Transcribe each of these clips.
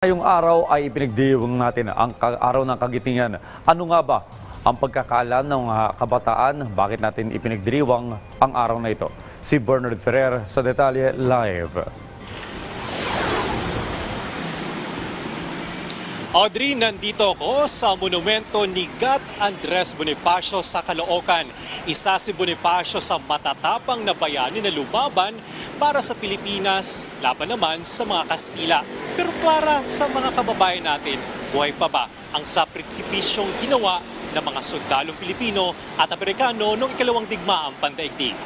Ngayong araw ay ipinagdiwang natin ang araw ng kagitingan. Ano nga ba ang pagkakaalam ng mga kabataan? Bakit natin ipinagdiriwang ang araw na ito? Si Bernard Ferrer sa Detalye Live. Audrey, nandito ako sa monumento ni Gat Andres Bonifacio sa Caloocan. Isa si Bonifacio sa matatapang na bayani na lumaban para sa Pilipinas, laban naman sa mga Kastila. Pero para sa mga kababayan natin, buhay pa ba ang sakripisyong ginawa ng mga sundalong Pilipino at Amerikano noong ikalawang digmaang pandaigdig?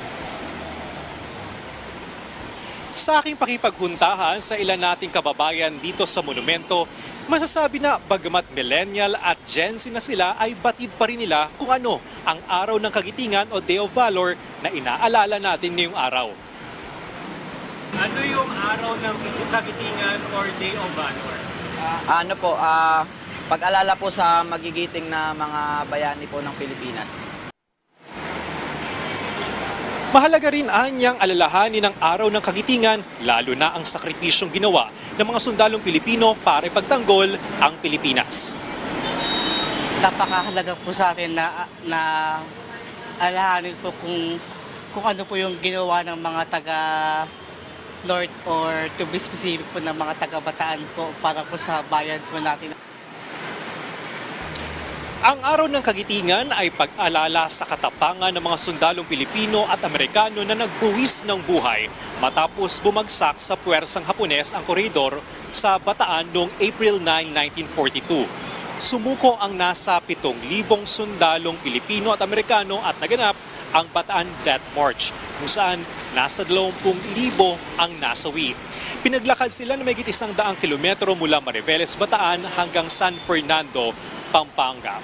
Sa aking pakipaghuntahan sa ilan nating kababayan dito sa monumento, masasabi na bagamat millennial at Gen Z na sila ay batid pa rin nila kung ano ang araw ng kagitingan o Day of Valor na inaalala natin ngayong araw. Ano yung araw ng kagitingan or Day of Valor? Ano po, ah, pag-alala po sa magigiting na mga bayani po ng Pilipinas. Mahalaga rin anyang alalahanin ng araw ng kagitingan, lalo na ang sakripisyong ginawa ng mga sundalong Pilipino para ipagtanggol ang Pilipinas. napakahalaga po sa atin na na alahanin po kung kung ano po yung ginawa ng mga taga North or to be specific po ng mga taga Bataan po para po sa bayan po natin. Ang araw ng kagitingan ay pag-alala sa katapangan ng mga sundalong Pilipino at Amerikano na nagbuwis ng buhay matapos bumagsak sa puwersang Hapones ang koridor sa Bataan noong April 9, 1942. Sumuko ang nasa 7,000 sundalong Pilipino at Amerikano at naganap ang Bataan Death March kung saan nasa 20,000 ang nasawi. Pinaglakad sila na may isang daang kilometro mula Mariveles, Bataan hanggang San Fernando, Pampanga.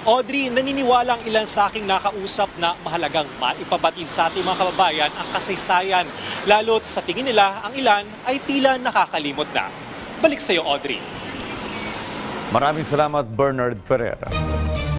Audrey, naniniwala ang ilan sa aking nakausap na mahalagang maipabatid sa ating mga kababayan ang kasaysayan. Lalo't sa tingin nila, ang ilan ay tila nakakalimot na. Balik sa iyo, Audrey. Maraming salamat Bernard Ferrer.